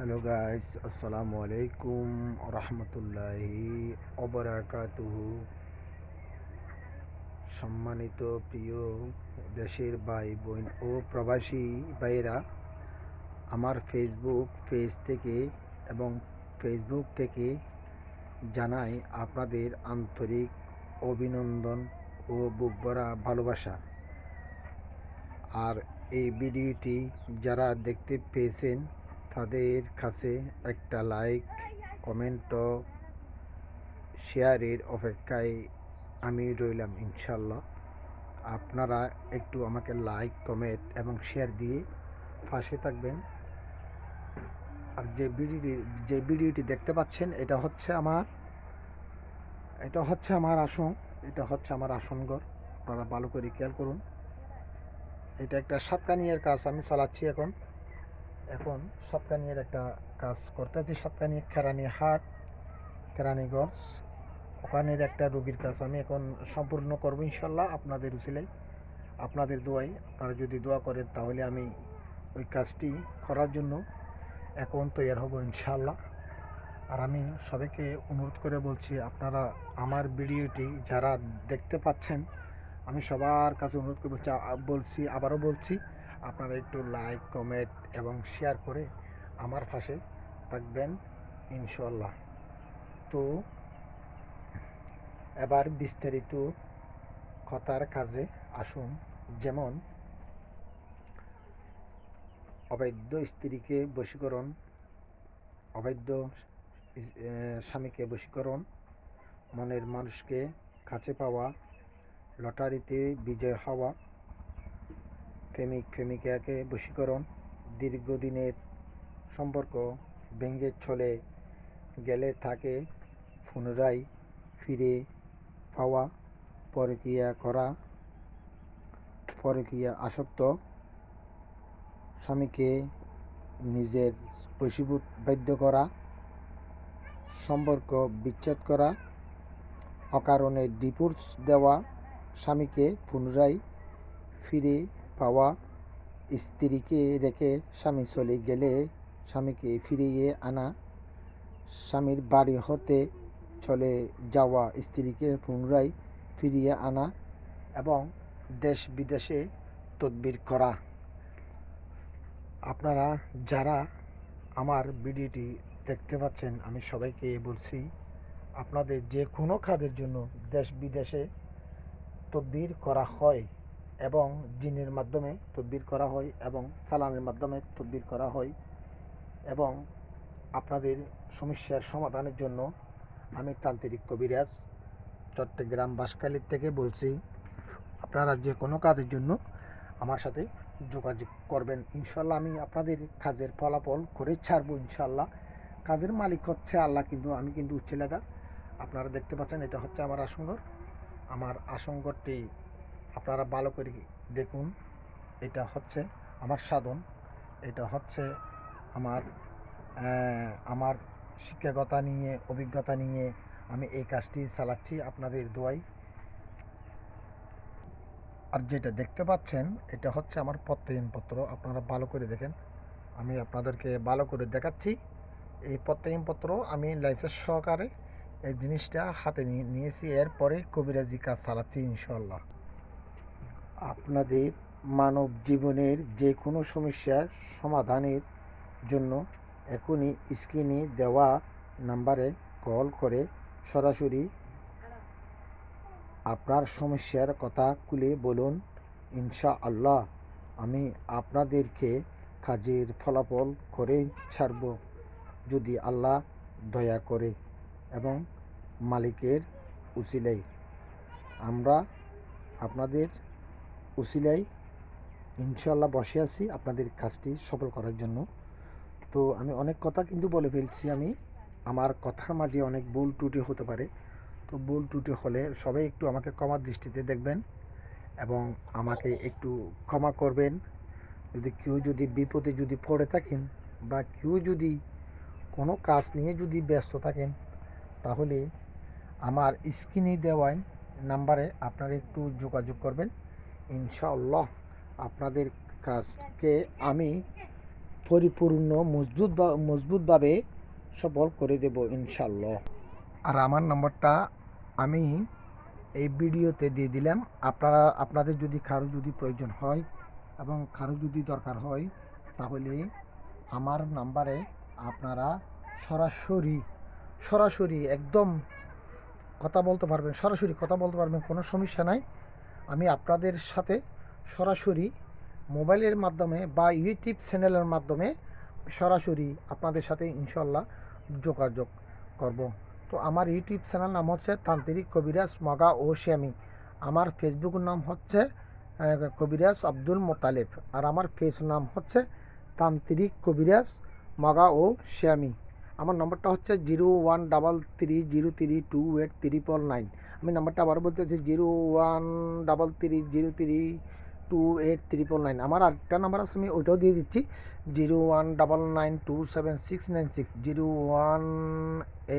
Hello guys আসসালামু আলাইকুম রহমতুল্লাহি অবরাকাতুহু সম্মানিত প্রিয় দেশের ভাই বোন ও প্রবাসী ভাইয়েরা, আমার ফেসবুক পেজ থেকে এবং ফেসবুক থেকে জানাই আপনাদের আন্তরিক অভিনন্দন ও বুক ভরা ভালোবাসা। আর এই ভিডিওটি যারা দেখতে পেয়েছেন তাদের কাছে একটা লাইক কমেন্ট শেয়ারের অপেক্ষায় আমি রইলাম ইনশাল্লাহ। আপনারা একটু আমাকে লাইক কমেন্ট এবং শেয়ার দিয়ে পাশে থাকবেন। আর যে ভিডিওটি যে ভিডিওটি দেখতে পাচ্ছেন, এটা হচ্ছে আমার, এটা হচ্ছে আমার আসন, এটা হচ্ছে আমার আসন ঘর আপনারা ভালো করে খেয়াল করুন। এটা একটা সাতকানিয়ার কাজ আমি চালাচ্ছি এখন। এখন সাতকানিয়ার একটা কাজ করতে করতেছি, সাতকানিয়া খেরানি হাট কেরানীগঞ্জ ওখানের একটা রোগীর কাজ আমি এখন সম্পূর্ণ করব ইনশাল্লাহ আপনাদের উচিলাই, আপনাদের দোয়াই। আপনারা যদি দোয়া করেন তাহলে আমি ওই কাজটি করার জন্য এখন তৈরি হব ইনশাল্লাহ। আর আমি সবাইকে অনুরোধ করে বলছি, আপনারা আমার ভিডিওটি যারা দেখতে পাচ্ছেন, আমি সবার কাছে অনুরোধ করে বলছি বলছি, আবারও বলছি আপনারা একটু লাইক কমেন্ট এবং শেয়ার করে আমার পাশে থাকবেন ইনশাল্লাহ তো এবার বিস্তারিত কথার কাজে আসুন। যেমন, অবৈধ স্ত্রীকে বশীকরণ, অবৈধ স্বামীকে বশীকরণ, মনের মানুষকে কাছে পাওয়া, লটারিতে বিজয় হওয়া প্রেমিক, প্রেমিকাকে বশীকরণ, দীর্ঘদিনের সম্পর্ক ভেঙে চলে গেলে তাকে পুনরায় ফিরে পাওয়া পরকীয়া করা পরকীয়া আসক্ত স্বামীকে নিজের বশীভূত বাধ্য করা, সম্পর্ক বিচ্ছেদ করা, অকারণে ডিভোর্স দেওয়া স্বামীকে পুনরায় ফিরে পাওয়া স্ত্রীকে রেখে স্বামী চলে গেলে স্বামীকে ফিরিয়ে আনা, স্বামীর বাড়ি হতে চলে যাওয়া স্ত্রীকে পুনরায় ফিরিয়ে আনা এবং দেশ বিদেশে তদবির করা। আপনারা যারা আমার ভিডিওটি দেখতে পাচ্ছেন, আমি সবাইকে বলছি, আপনাদের যে কোনো কাজের জন্য দেশ বিদেশে তদবির করা হয়। এবং জিনের মাধ্যমে তদবির করা হয় এবং সালানের মাধ্যমে তদবির করা হয় এবং আপনাদের সমস্যার সমাধানের জন্য আমি তান্ত্রিক কবিরাজ চট্টগ্রাম বাসকালীর থেকে বলছি, আপনারা যে কোনো কাজের জন্য আমার সাথে যোগাযোগ করবেন। ইনশাল্লাহ আমি আপনাদের কাজের ফলাফল করে ছাড়বো ইনশাল্লাহ কাজের মালিক হচ্ছে আল্লাহ, কিন্তু আমি কিন্তু উচ্ছেলেদা আপনারা দেখতে পাচ্ছেন, এটা হচ্ছে আমার আসনঘর আমার আসনঘরটি আপনারা ভালো করে দেখুন, এটা হচ্ছে আমার সাধন, এটা হচ্ছে আমার আমার শিক্ষাগতা নিয়ে, অভিজ্ঞতা নিয়ে আমি এই কাজটি চালাচ্ছি আপনাদের দোয়াই আর যেটা দেখতে পাচ্ছেন, এটা হচ্ছে আমার প্রত্যয়নপত্র, আপনারা ভালো করে দেখেন। আমি আপনাদেরকে ভালো করে দেখাচ্ছি। এই প্রত্যয়নপত্র আমি লাইসেন্স সহকারে এই জিনিসটা হাতে নিয়ে নিয়েছি, এরপরে কবিরাজি কাজ চালাচ্ছি ইনশাল্লাহ আপনাদের মানব জীবনের যে কোনো সমস্যার সমাধানের জন্য এখনই স্ক্রিনে দেওয়া নাম্বারে কল করে সরাসরি আপনার সমস্যার কথা খুলে বলুন। ইনশা আল্লাহ আমি আপনাদেরকে কাজের ফলাফল করে ছাড়ব, যদি আল্লাহ দয়া করে এবং মালিকের উসিলাই আমরা আপনাদের উসিলাই ইনশাল্লাহ বসে আছি আপনাদের কাজটি সফল করার জন্য। তো আমি অনেক কথা কিন্তু বলে ফেলছি আমি। আমার কথার মাঝে অনেক ভুল ত্রুটি হতে পারে। তো ভুল ত্রুটি হলে সবাই একটু আমাকে ক্ষমার দৃষ্টিতে দেখবেন এবং আমাকে একটু ক্ষমা করবেন। যদি কেউ যদি বিপদে যদি পড়ে থাকেন বা কেউ যদি কোনো কাজ নিয়ে যদি ব্যস্ত থাকেন, তাহলে আমার স্ক্রিনে দেওয়ায় নাম্বারে আপনারা একটু যোগাযোগ করবেন। ইনশাআল্লাহ আপনাদের কাজকে আমি পরিপূর্ণ মজবুত মজবুতভাবে সফল করে দেব ইনশাল্লাহ আর আমার নম্বরটা আমি এই ভিডিওতে দিয়ে দিলাম। আপনারা, আপনাদের যদি কারও যদি প্রয়োজন হয় এবং কারও যদি দরকার হয়, তাহলে আমার নাম্বারে আপনারা সরাসরি সরাসরি একদম কথা বলতে পারবেন, সরাসরি কথা বলতে পারবেন, কোনো সমস্যা নাই। আমি আপনাদের সাথে সরাসরি মোবাইলের মাধ্যমে বা ইউটিউব চ্যানেলের মাধ্যমে সরাসরি আপনাদের সাথে ইনশাল্লাহ যোগাযোগ করব। তো আমার ইউটিউব চ্যানেল নাম হচ্ছে তান্ত্রিক কবিরাজ মগা ও শ্যামি। আমার ফেসবুকের নাম হচ্ছে কবিরাজ আব্দুল মোতালেব। আর আমার ফেস নাম হচ্ছে তান্ত্রিক কবিরাজ মগা ও শ্যামি। আমার নম্বরটা হচ্ছে zero one double three zero three two eight triple nine. আমি নাম্বারটা আবার বলতেছি, zero one double three zero three two eight triple nine. আমার আরেকটা নাম্বার আছে, আমি ওইটাও দিয়ে দিচ্ছি, zero one double nine two seven six nine six. Zero one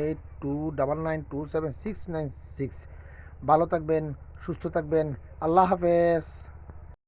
eight two double nine two seven six nine six. ভালো থাকবেন, সুস্থ থাকবেন, আল্লাহ হাফেজ।